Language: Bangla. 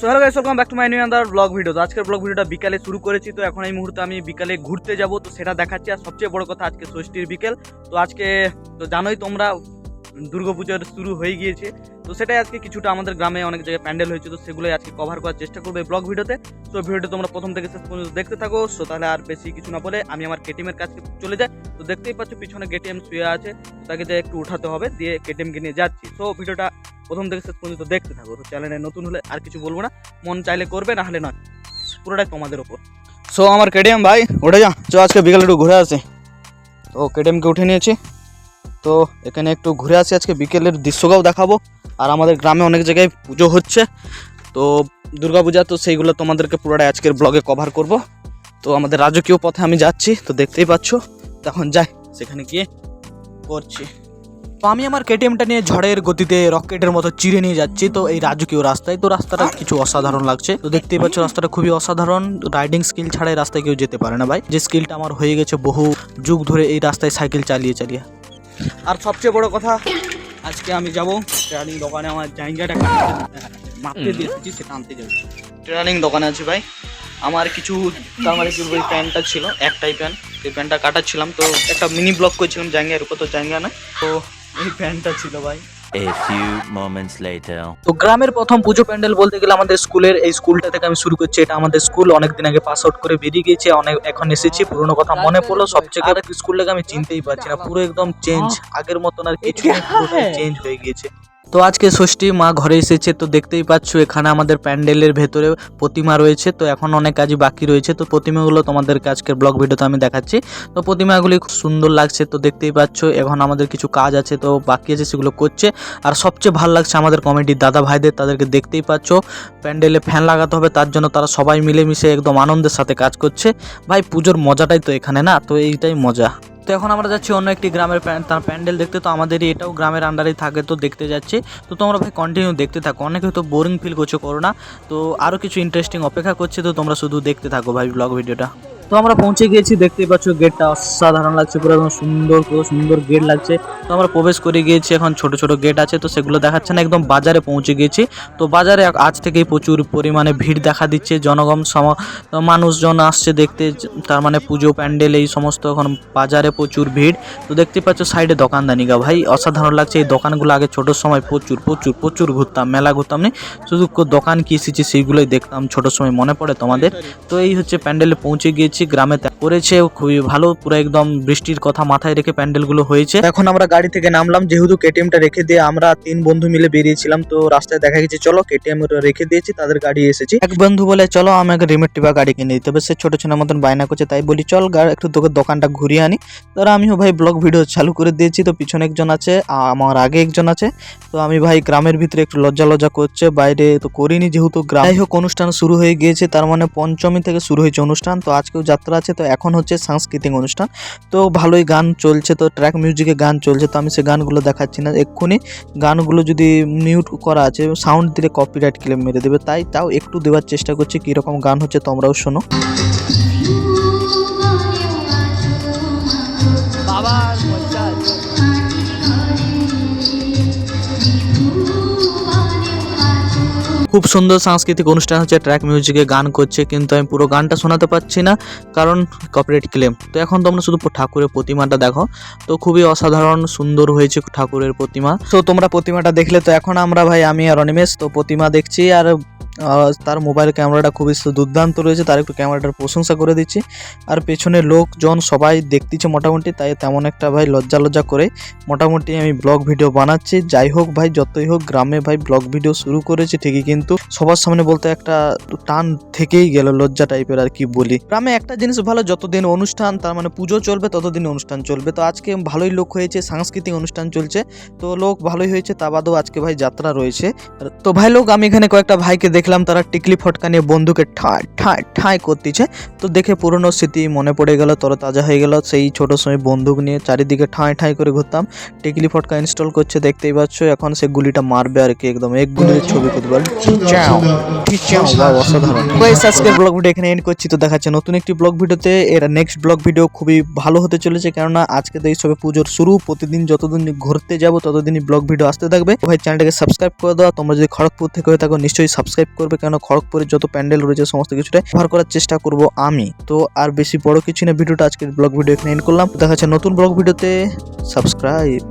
So hello guys welcome back to my new another blog video তো আজকের ব্লগ ভিডিওটা বিকালে শুরু করেছি, তো এখন এই মুহূর্তে আমি বিকালে ঘুরতে যাব, তো সেটা দেখাচ্ছি। আর সবচেয়ে বড় কথা, আজকে ষষ্ঠীর বিকেল, তো আজকে, তো জানোই তোমরা, দুর্গাপুজোর শুরু হয়ে গিয়েছে। তো সেটাই আজকে কিছুটা আমাদের গ্রামে অনেক জায়গায় প্যান্ডেল হয়েছে, তো সেগুলোই আজকে কভার করার চেষ্টা করব ব্লগ ভিডিওতে তো ভিডিওটা তোমরা প্রথম থেকে শেষ পর্যন্ত দেখতে থাকো। সো তাহলে আর বেশি কিছু না বলে আমি আমার কেটিএমের কাছে চলে যাই। তো দেখতেই পাচ্ছ, পিছনে কেটিএম শুয়ে আছে তাকে যে একটু উঠাতে হবে, দিয়ে কেটিএমকে নিয়ে যাচ্ছি। সো ভিডিওটা প্রথম থেকে শেষ পর্যন্ত দেখতে থাকো। তো চ্যানেলে নতুন হলে আর কিছু বলব না। মন চাইলে করবে, না হলে নয়। পুরোটাই তোমাদের ওপর। সো আমার কেটিএম ভাই উঠে যা। চ, আজকে বিকালে একটু ঘুরে আসে। তো কেটিএমকে উঠে নিয়েছি। তো, এখানে একটু ঘুরে আসি। আজকে বিকেলের দৃশ্যটাও দেখাবো। আর আমাদের গ্রামে অনেক জায়গায় পুজো হচ্ছে। তো, দুর্গাপূজা, তো সেইগুলো তোমাদেরকে পুরোটাই আজকের ব্লগে কভার করব। তো, আমাদের রাজকীয় পথে আমি যাচ্ছি। তো, দেখতেই পাচ্ছ। তখন যাই, সেখানে গিয়ে করছি। তো আমি আমার কেটিএমটা নিয়ে ঝড়ের গতিতে রকেটের মতো চিড়ে নিয়ে যাচ্ছি। তো এই রাজকীয় রাস্তায়। তো রাস্তাটা কিছু অসাধারণ লাগছে। তো দেখতেই পাচ্ছ রাস্তাটা খুবই অসাধারণ। রাইডিং স্কিল ছাড়া এই রাস্তায় কেউ যেতে পারে না ভাই। যে স্কিলটা আমার হয়ে গেছে বহু যুগ ধরে এই রাস্তায় সাইকেল চালিয়ে চালিয়ে। আর সবচেয়ে বড় কথা, আজকে আমি যাব ট্রেনিং দোকানে। আমার জায়গাটা মাপতে দিয়ে এসেছি, সেটা আনতে যাব। ট্রেনিং দোকানে আছি ভাই। আমার কিছু তার মানে কি প্যান্টটা ছিল, একটাই প্যান্ট সেই প্যান্টটা কাটাচ্ছিলাম। তো একটা মিনি ব্লক করেছিলাম জাঙ্গিয়ার উপর। তো জাঙ্গিয়া না তো এই প্যান্টটা ছিল ভাই। A few moments later. তো গ্রামের প্রথম পুজো প্যান্ডেল বলতে গেলে আমাদের স্কুলের এই স্কুলটা থেকে আমি শুরু করছি। এটা আমাদের স্কুল অনেকদিন আগে পাস আউট করে বেরিয়ে গিয়েছে অনেক এখন এসেছি পুরোনো কথা মনে পড়ল। সবচেয়ে আর স্কুলটাকে আমি চিনতেই পারছি না পুরো একদম চেঞ্জ আগের মতন আর কিছু চেঞ্জ হয়ে গিয়েছে। তো আজকে ষষ্ঠী, মা ঘরে এসেছে, তো দেখতেই পাচ্ছ এখানে আমাদের প্যান্ডেলের ভেতরে প্রতিমা রয়েছে, তো এখন অনেক কাজই বাকি রয়েছে, তো প্রতিমাগুলো তোমাদেরকে আজকের ব্লগ ভিডিওতে আমি দেখাচ্ছি। তো প্রতিমাগুলি খুব সুন্দর লাগছে, তো দেখতেই পাচ্ছ এখন আমাদের কিছু কাজ আছে, তো বাকি আছে সেগুলো করছে। আর সবচেয়ে ভালো লাগছে আমাদের কমিটির দাদা ভাইদের, তাদেরকে দেখতেই পাচ্ছ, প্যান্ডেলে ফ্যান লাগাতে হবে, তার জন্য তারা সবাই মিলেমিশে একদম আনন্দের সাথে কাজ করছে। ভাই, পুজোর মজাটাই তো এখানে না, তো এইটাই মজা। তো এখন আমরা যাচ্ছি অন্য একটি গ্রামের তার প্যান্ডেল দেখতে। তো আমাদের এটাও গ্রামের আন্ডারেই থাকে, তো দেখতে যাচ্ছি। তো তোমরা ভাই কন্টিনিউ দেখতে থাকো। অনেকে হয়তো বোরিং ফিল করছ, করো না। তো আরও কিছু ইন্টারেস্টিং অপেক্ষা করছে, তো তোমরা শুধু দেখতে থাকো ভাই ব্লগ ভিডিওটা। তো আমরা পৌঁছে গিয়েছি, দেখতেই পাচ্ছ গেটটা অসাধারণ লাগছে, পুরো একদম সুন্দর, পুরো সুন্দর গেট লাগছে। তো আমরা প্রবেশ করে গিয়েছি, এখন ছোট ছোট গেট আছে, তো সেগুলো দেখাচ্ছে না, একদম বাজারে পৌঁছে গিয়েছি। তো বাজারে আজ থেকেই প্রচুর পরিমাণে ভিড় দেখা দিচ্ছে, জনগণ, সম, মানুষজন আসছে দেখতে, তার মানে পুজো, প্যান্ডেল, এই সমস্ত এখন বাজারে প্রচুর ভিড়। তো দেখতে পাচ্ছ সাইডে দোকানদানিকা ভাই, অসাধারণ লাগছে, এই দোকানগুলো আগে ছোটোর সময় প্রচুর প্রচুর প্রচুর ঘুরতাম, মেলা ঘুরতাম নি। শুধু দোকান কি এসেছে, সেইগুলোই দেখতাম ছোটোর সময়, মনে পড়ে তোমাদের। তো এই হচ্ছে প্যান্ডেলে পৌঁছে গিয়েছি গ্রামে ত্যাগ করেছে খুবই ভালো পুরো একদম বৃষ্টির কথা মাথায় রেখে প্যান্ডেলগুলো হয়েছে। এখন আমরা গাড়ি থেকে নামলাম যেহেতু কেটিএমটা রেখে দিয়ে আমরা তিন বন্ধু মিলে বেরিয়েছিলাম তো রাস্তায় দেখা গেছে চলো কেটিএম রেখে দিয়েছি তাদের গাড়ি এসেছি। এক বন্ধু বলে চলো আমাকে রিমেট টিপা গাড়ি কিনে দিতে হবে সে ছোট ছোট মতন বায়না করছে তাই বলি চল একটু তোকে দোকানটা ঘুরিয়ে আনি। তারা আমিও ভাই ব্লগ ভিডিও চালু করে দিয়েছি তো পিছনে একজন আছে আমার আগে একজন আছে। তো আমি ভাই গ্রামের ভিতরে একটু লজ্জা লজ্জা করছে বাইরে তো করিনি যেহেতু গ্রাম। যাই হোক অনুষ্ঠান শুরু হয়ে গিয়েছে তার মানে পঞ্চমী থেকে শুরু হয়েছে অনুষ্ঠান তো আজকেও যাত্রা আছে, তো এখন হচ্ছে সাংস্কৃতিক অনুষ্ঠান। তো ভালোই গান চলছে, তো ট্র্যাক মিউজিকে গান চলছে, তো আমি সে গানগুলো দেখাচ্ছি না। এক্ষুনি গানগুলো যদি মিউট করা আছে সাউন্ড দিলে কপিরাইট ক্লেম মেরে দেবে। তাই তাও একটু দেওয়ার চেষ্টা করছি, কীরকম গান হচ্ছে তোমরাও শোনো। খুব সুন্দর সাংস্কৃতিক অনুষ্ঠান হচ্ছে ট্র্যাক মিউজিকে গান করছে, কিন্তু আমি পুরো গানটা শোনাতে পারছি না, কারণ কপিরাইট ক্লেম তো এখন তোমরা শুধু ঠাকুরের প্রতিমাটা দেখো। তো খুবই অসাধারণ, সুন্দর হয়েছে ঠাকুরের প্রতিমা। তো তোমরা প্রতিমাটা দেখলে তো এখন আমরা ভাই, আমি আর অনিমেষ, তো প্রতিমা দেখছি আর তার মোবাইল ক্যামেরাটা খুবই দুর্দান্ত রয়েছে, তার একটু ক্যামেরাটার প্রশংসা করে দিচ্ছি। আর পেছনে লোকজন সবাই দেখতেছে মোটামুটি, তাই তেমন একটা ভাই লজ্জা লজ্জা করে। মোটামুটি আমি ব্লগ ভিডিও বানাচ্ছি। যাই হোক ভাই, যতই হোক গ্রামে ভাই ব্লগ ভিডিও শুরু করেছি, ঠিকই কিন্তু সবার সামনে বলতে একটা টান থেকেই গেল লজ্জা টাইপের আর কি বলি। গ্রামে একটা জিনিস ভালো, যতদিন অনুষ্ঠান, তার মানে পুজো চলবে, ততদিন অনুষ্ঠান চলবে। তো আজকে ভালোই লোক হয়েছে, সাংস্কৃতিক অনুষ্ঠান চলছে। তো লোক ভালোই হয়েছে, তা বাদেও আজকে ভাই যাত্রা রয়েছে। তো ভাই লোক, আমি এখানে কয়েকটা ভাইকে দেখলাম তারা টিকলি ফটকা নিয়ে বন্ধুকে ঠায় ঠায় ঠায় করতেছে। তো দেখে পুরনো স্মৃতি মনে পড়ে গেল তরতাজা হয়ে গেল। সেই ছোট সময় বন্দুক নিয়ে চারিদিকে ঠায় ঠায় করে ঘুরতাম। টিকলি ফটকা ইনস্টল করছে দেখতেই পাচ্ছ এখন সে গুলিটা মারবে আর কি একদম এক গুলির ছবি করতে পারে অসাধারণ। আজকের ব্লগ ভিডিও এখানে এন্ড করছি। তো দেখাচ্ছে নতুন একটি ব্লগ ভিডিওতে এর নেক্সট ব্লগ ভিডিও খুবই ভালো হতে চলেছে। কেননা আজকে তো এই সবে পুজোর শুরু। প্রতিদিন যতদিন ঘুরতে যাব ততদিনই ব্লগ ভিডিও আসতে থাকবে। ভাই চ্যানেলটাকে সাবস্ক্রাইব করে দাও। তোমরা যদি খড়গপুর থেকে হয়ে থাকো নিশ্চয়ই সাবস্ক্রাইব করবে কেন? খড়গপুরের যত প্যান্ডেল রয়েছে, সমস্ত কিছুটাই ব্যবহার করার চেষ্টা করব আমি। তো আর বেশি বড় কিছু না, ভিডিওটা আজকের ব্লগ ভিডিও এখানে এন্ড করলাম। দেখা যাচ্ছে নতুন ব্লগ ভিডিওতে সাবস্ক্রাইব